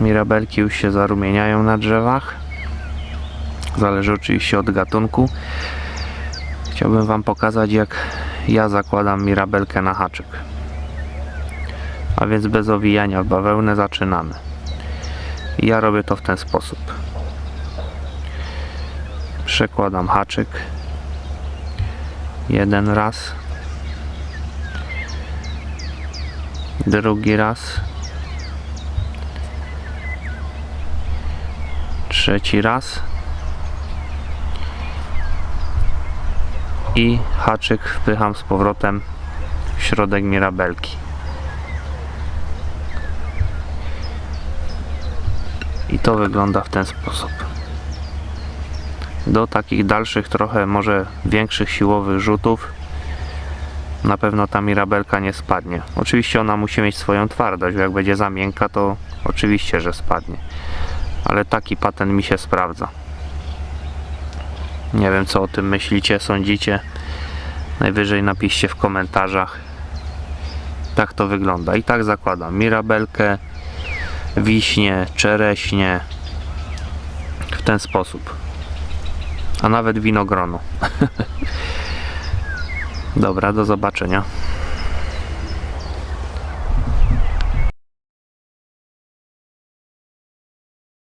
Mirabelki już się zarumieniają na drzewach. Zależy oczywiście od gatunku. Chciałbym Wam pokazać, jak ja zakładam mirabelkę na haczyk. A więc bez owijania w bawełnę zaczynamy. Ja robię to w ten sposób. Przekładam haczyk. Jeden raz. Drugi raz. Trzeci raz. I haczyk wpycham z powrotem w środek mirabelki. I to wygląda w ten sposób. Do takich dalszych, trochę może większych siłowych rzutów na pewno ta mirabelka nie spadnie. Oczywiście ona musi mieć swoją twardość, bo jak będzie za miękka, to oczywiście, że spadnie. Ale taki patent mi się sprawdza. Nie wiem, co o tym myślicie, sądzicie. Najwyżej napiszcie w komentarzach. Tak to wygląda. I tak zakładam mirabelkę, wiśnie, czereśnie. W ten sposób. A nawet winogrono. Dobra, do zobaczenia.